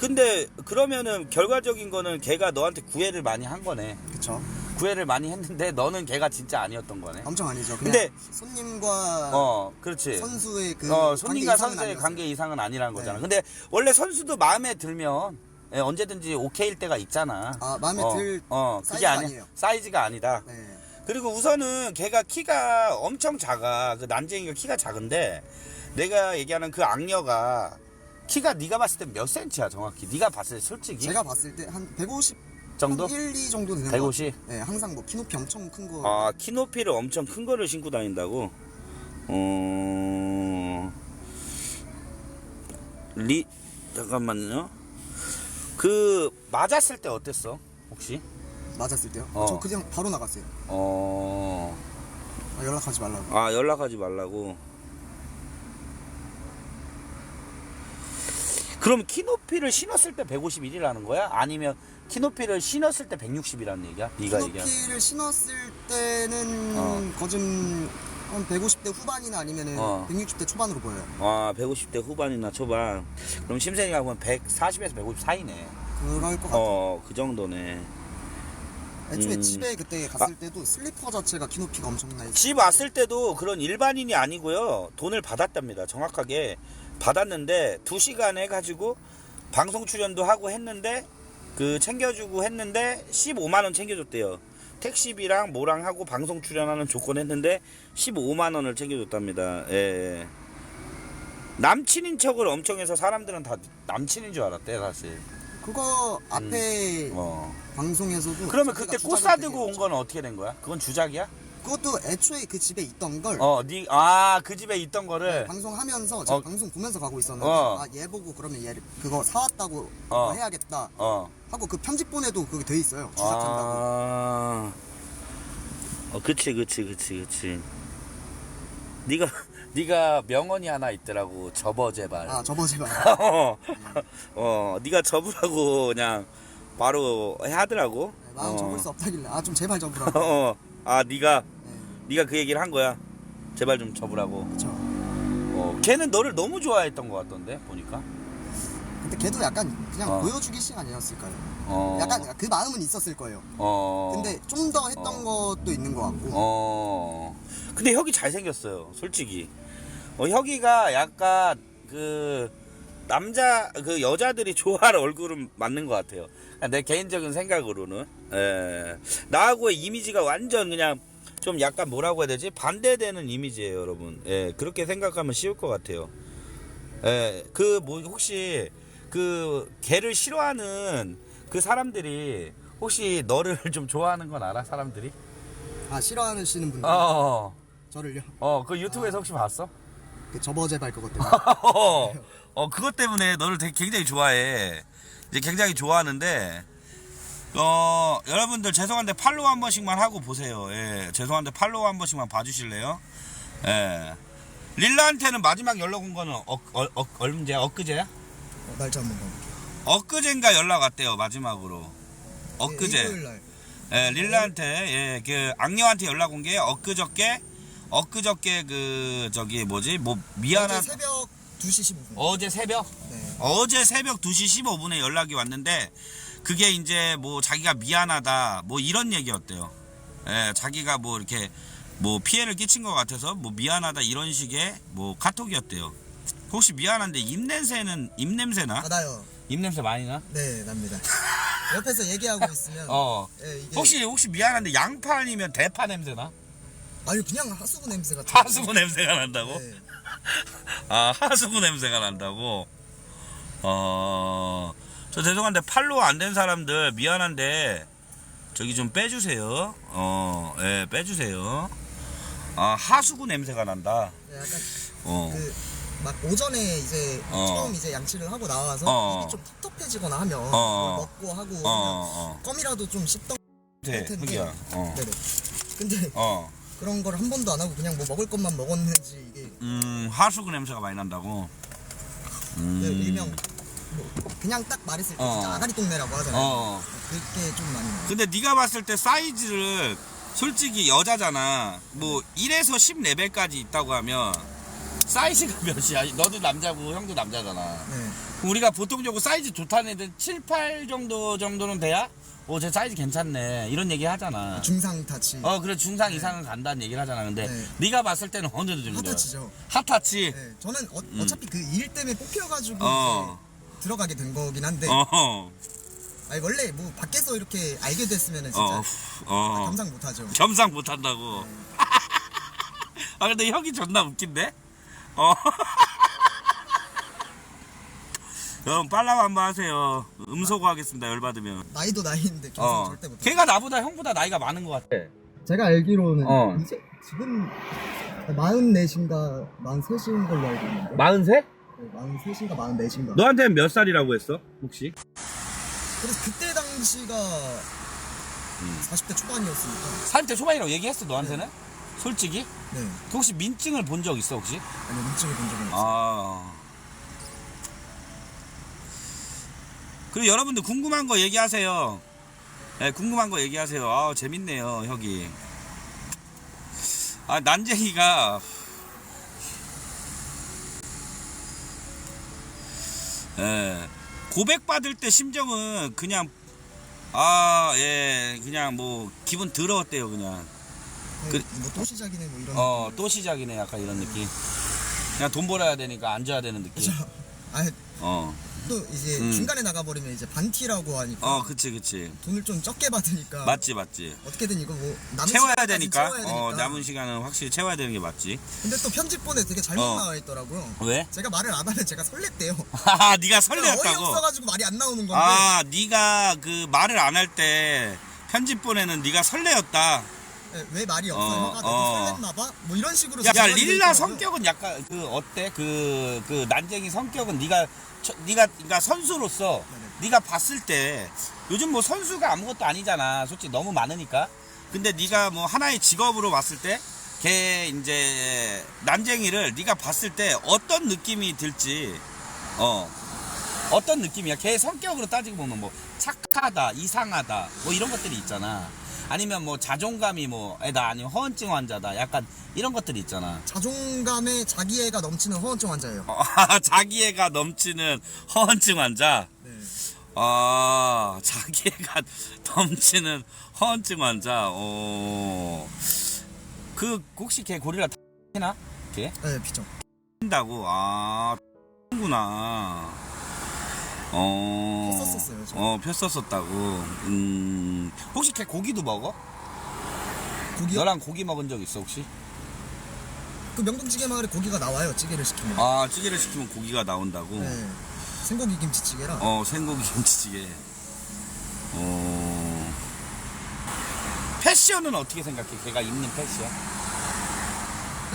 근데 그러면은 결과적인 거는 걔가 너한테 구애를 많이 한 거네. 그쵸. 구애를 많이 했는데 너는 걔가 진짜 아니었던 거네. 엄청 아니죠. 그냥 근데- 손님과 어, 그렇지. 선수의 그 어, 관계 손님과 이상은 선수의 아니었어요. 관계 이상은 아니라는 거잖아. 네. 근데 원래 선수도 마음에 들면 예, 언제든지 오케이일 때가 있잖아. 아, 마음에 어, 들 어, 그게 사이즈가 아니 아니에요. 사이즈가 아니다. 네. 그리고 우선은 걔가 키가 엄청 작아. 그 난쟁이가 키가 작은데 내가 얘기하는 그 악녀가 키가 네가 봤을 때 몇 센치야 정확히? 네가 봤을 때 솔직히 제가 봤을 때 한 150 정도? 한 1, 2 정도 되는 150? 것 같아요. 네, 항상 뭐 키높이 엄청 큰 거. 아, 키 높이를 엄청 큰 거를 신고 다닌다고? 어... 리 잠깐만요. 그 맞았을 때 어땠어? 혹시? 맞았을 때요. 어. 저 그냥 바로 나갔어요. 어... 아, 연락하지 말라고. 아 연락하지 말라고. 그럼 키 높이를 신었을 때 151이라는 거야? 아니면 키 높이를 신었을 때 160이라는 얘기야? 네가 얘기한. 키높이를 신었을 때는 어. 거진 한 150대 후반이나 아니면은 어. 160대 초반으로 보여요. 아 150대 후반이나 초반. 그럼 심sen이가 보면 140에서 150 사이네. 그럴 것 같아요. 어 그 정도네. 애초에 음. 집에 그때 갔을 때도 슬리퍼 자체가 키높이가 엄청나게 집 왔을 때도 그런 일반인이 아니고요. 돈을 받았답니다. 정확하게 받았는데 두 시간 해가지고 방송 출연도 하고 했는데 그 챙겨주고 했는데 15만 원 챙겨줬대요. 택시비랑 뭐랑 하고 방송 출연하는 조건 했는데 15만 원을 챙겨줬답니다. 예. 남친인 척을 엄청 해서 사람들은 다 남친인 줄 알았대 사실. 그거 앞에 어. 방송에서도 그러면 그때 꽃 사들고 온. 건 어떻게 된 거야? 그건 주작이야? 그것도 애초에 그 집에 있던 걸 어, 니, 아, 그 집에 있던 거를. 방송하면서 제가 어. 방송 보면서 가고 있었는데 어. 아 얘 보고 그러면 얘 그거 사왔다고 어. 그거 해야겠다 어. 하고 그 편집본에도 그게 돼 있어요 주작한다고 아. 어, 그치, 그치, 그치, 그치. 네가 네가 명언이 하나 있더라고. 접어 제발. 아 저번 제발 어, 어, 네가 접으라고 그냥 바로 하더라고. 네, 마음 어. 접을 수 없다길래 아 좀 제발 접으라고 어, 아, 네가 네, 네가 그 얘기를 한 거야. 제발 좀 접으라고. 그쵸 어, 걔는 너를 너무 좋아했던 것 같던데 보니까. 근데 걔도 약간 그냥 어. 보여주기식 아니었을까요? 어. 약간 그 마음은 있었을 거예요 어. 근데 좀 더 했던 어. 것도 있는 것 같고 어. 근데 혁이 잘 생겼어요, 솔직히. 어, 혁이가 약간 그 남자 그 여자들이 좋아할 얼굴은 맞는 것 같아요. 그냥 내 개인적인 생각으로는. 예. 나하고의 이미지가 완전 그냥 좀 약간 뭐라고 해야 되지? 반대되는 이미지예요, 여러분. 예. 그렇게 생각하면 쉬울 것 같아요. 예. 그 뭐 혹시 그 걔를 싫어하는 그 사람들이 혹시 너를 좀 좋아하는 건 알아? 사람들이? 아 싫어하시는 분들 어, 어, 저를요 어, 그 유튜브에서 혹시 봤어? 그 접어 제발 그것 때문에 어, 어, 그것 때문에 너를 되게 굉장히 좋아해. 이제 굉장히 좋아하는데, 어, 여러분들 죄송한데 팔로우 한 번씩만 하고 보세요. 예, 죄송한데 팔로우 한 번씩만 봐주실래요? 예. 릴라한테는 마지막 연락 온 거는 어, 어, 어, 언제야? 엊그제야? 어, 날짜 한번 봐볼게요 엊그제인가 연락 왔대요, 마지막으로. 네, 엊그제. 일요일 날 예, 릴라한테, 예, 그, 악녀한테 연락 온 게 엊그저께, 엊그저께 그, 저기, 뭐지, 뭐, 미안한, 어제 새벽 2시 15분 어제 새벽? 네. 어제 새벽 2시 15분에 연락이 왔는데, 그게 이제 뭐, 자기가 미안하다, 뭐, 이런 얘기였대요. 예, 자기가 뭐, 이렇게, 뭐, 피해를 끼친 것 같아서, 뭐, 미안하다, 이런 식의, 뭐, 카톡이었대요. 혹시 미안한데, 입냄새는, 입냄새 나? 아 나요 입냄새 많이 나? 네 납니다 옆에서 얘기하고 있으면 어. 예, 이게 혹시, 혹시 미안한데, 양파 아니면 대파 냄새 나? 아니 그냥 하수구 냄새 같은 하수구 냄새가 난다고? 네. 아 하수구 냄새가 난다고 어 저 죄송한데 팔로우 안된 사람들 미안한데 저기 좀 빼주세요 어 예 빼주세요 아 하수구 냄새가 난다 네, 약간 어 그 막 오전에 이제 어. 처음 이제 양치를 하고 나와서 어. 입이 좀 텁텁해지거나 하면 어. 뭘 먹고 하고 어, 어. 껌이라도 좀 씹던 네, 텐데. 흑이야. 어. 네네 근데 어. 그런 걸 한 번도 안 하고 그냥 뭐 먹을 것만 먹었는지 이게 음, 하수구 냄새가 많이 난다고. 음. 네, 일명 뭐 그냥 딱 말했을 때 어. 진짜 아가리 똥매라고 하잖아요 어. 그게 좀 많이 나요 근데 네가 봤을 때 사이즈를 솔직히 여자잖아. 뭐 1에서 10 레벨까지 있다고 하면 사이즈가 몇이야? 너도 남자고 형도 남자잖아. 네. 우리가 보통적으로 사이즈 좋다는 애들 7, 8 정도 정도는 돼야 오, 제 사이즈 괜찮네. 이런 얘기 하잖아. 중상 타치. 어, 그래 중상 이상은 간다는 얘기를 하잖아. 근데 네. 네 가 봤을 때는 어느 정도? 핫타치죠. 핫타치. 네, 저는 어, 차피 그 일 때문에 뽑혀가지고 음. 어. 이제 들어가게 된 거긴 한데 어. 아니, 원래 뭐 밖에서 이렇게 알게 됐으면 진짜 어. 어. 감상 못하죠. 겸상 못 한다고. 아 근데 형이 존나 웃긴데? 어. 여러분 빨라고 한번 하세요. 음소거 하겠습니다. 열 받으면. 나이도 나이인데 어. 절대 못해. 걔가 나보다 형보다 나이가 많은 것 같아. 제가 알기로는 어. 이제 지금 44인가 43인 걸로 알고 있는데 43? 43인가 44인가 너한테는 몇 살이라고 했어? 혹시? 그래서 그때 당시가 음. 40대 초반이었으니까 40대 초반이라고 얘기했어 너한테는? 솔직히? 네 그 혹시 민증을 본 적 있어 혹시? 아니 민증을 본 적은 없어요 아. 그리고 여러분들 궁금한 거 얘기하세요. 네, 궁금한 거 얘기하세요. 아, 재밌네요, 혁이. 아, 난쟁이가 예. 고백 받을 때 심정은 그냥 아, 예. 그냥 뭐 기분 더러웠대요, 그냥. 그- 뭐또 시작이네 뭐 이런 어, 느낌. 또 시작이네, 약간 이런 느낌. 그냥 돈 벌어야 되니까 앉아야 되는 느낌. 그죠 아니 어. 또 이제 음. 중간에 나가버리면 이제 반티라고 하니까 어, 그치, 그치. 돈을 좀 적게 받으니까 맞지, 맞지. 어떻게든 이거 뭐 남은 채워야 시간까지 되니까. 채워야 어, 되니까. 남은 시간은 확실히 채워야 되는 게 맞지. 근데 또 편집본에 되게 잘못 어. 나와 있더라고요 왜? 제가 말을 안 하면 제가 설렜대요 하하, 네가 어이 설레었다고. 없어가지고 말이 안 나오는 건데 아, 네가 그 말을 안 할 때 편집본에는 네가 설레었다. 네, 왜 말이 없어? 어, 혀가 어. 너무 설렜나 봐? 뭐 이런 식으로 야, 전달이 릴라. 성격은 약간 그 어때? 그 그 난쟁이 성격은 네가 저- 네가 그러니까 선수로서 네네. 네가 봤을 때 요즘 뭐 선수가 아무것도 아니잖아. 솔직히 너무 많으니까. 근데 네가 뭐 하나의 직업으로 봤을 때 걔 이제 난쟁이를 네가 봤을 때 어떤 느낌이 들지 어 어떤 느낌이야? 걔 성격으로 따지고 보면 뭐 착하다, 이상하다, 뭐 이런 것들이 있잖아. 아니면 뭐 자존감이 뭐 애다 아니면 허언증 환자다, 약간 이런 것들 이 있잖아. 자존감에 자기애가 넘치는 허언증 환자예요. 어, 자기애가 넘치는 허언증 환자. 네. 아, 자기애가 넘치는 허언증 환자. 어. 그 혹시 걔 고릴라 타나? 걔? 네, 피죠. 한다고. 아, 구나. 어. 폈었었어요, 저. 어, 폈었었다고. 음. 혹시 걔 고기도 먹어? 고기요? 너랑 고기 먹은 적 있어 혹시? 그 명동찌개 마을에 고기가 나와요. 찌개를 시키면. 아, 찌개를 시키면 고기가 나온다고. 네. 생고기 김치찌개랑 어 생고기 김치찌개 어 패션은 어떻게 생각해 걔가 입는 패션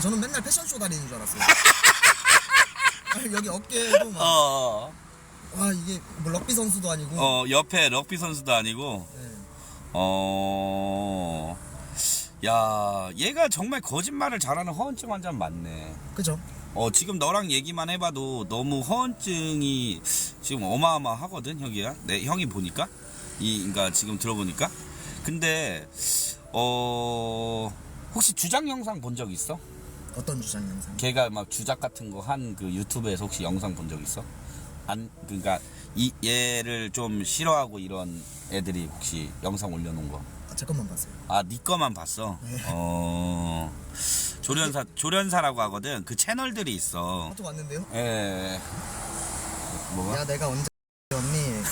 저는 맨날 패션쇼 다니는 줄 알았어요. 아니, 여기 어깨도 막, 어, 와, 이게 뭐 럭비 선수도 아니고. 어 옆에 럭비 선수도 아니고 네. 어 야, 얘가 정말 거짓말을 잘하는 허언증 환자는 맞네. 그죠? 어, 지금 너랑 얘기만 해봐도 너무 허언증이 지금 어마어마하거든, 형이야. 내 형이 보니까. 이, 그니까 지금 들어보니까. 근데, 어, 혹시 주작 영상 본 적 있어? 어떤 주장 영상? 걔가 막 주작 같은 거 한 그 유튜브에서 혹시 영상 본 적 있어? 안, 그니까, 이, 얘를 좀 싫어하고 이런 애들이 혹시 영상 올려놓은 거. 아, 제 것만 봤어요. 아, 네 거만 봤어? 네. 어, 조련사, 조련사라고 하거든. 그 채널들이 있어. 카톡 왔는데요? 예. 뭐가? 야, 내가 언제 언니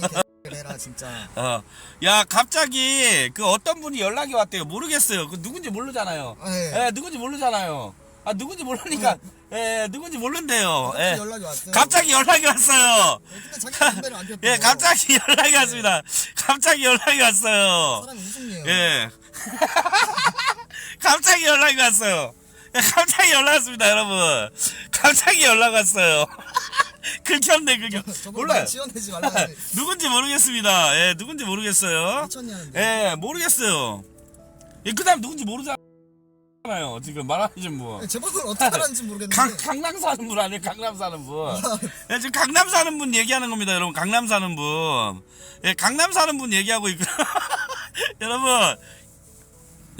적당히 개를 해라 진짜. 어. 야, 갑자기 그 어떤 분이 연락이 왔대요. 모르겠어요. 그 누군지 모르잖아요. 아, 예. 예, 누군지 모르잖아요. 아, 누군지 모르니까, 예, 누군지 모르는데요. 갑자기 예. 연락이 왔어요. 갑자기 연락이 왔어요. 근데 자기 담배를 안 폈대요. 예, 갑자기 연락이 왔습니다. 갑자기 연락이 왔어요. 사람이 우승이에요. 예. 갑자기 연락이 왔어요. 예, 갑자기 연락 왔습니다, 여러분. 갑자기 연락 왔어요. 긁혔네, 긁혔. 몰라요. 말라. 누군지 모르겠습니다. 예, 누군지 모르겠어요. 미쳤냐는데. 예, 모르겠어요. 예, 그 다음 누군지 모르잖아 요. 지금 말하신 분. 제 번호를 어떻게 알았는지 모르겠는데. 강, 강남 사는 분 아니에요? 강남 사는 분. 예, 지금 강남 사는 분 얘기하는 겁니다, 여러분. 강남 사는 분. 예, 강남 사는 분 얘기하고 있고. 여러분,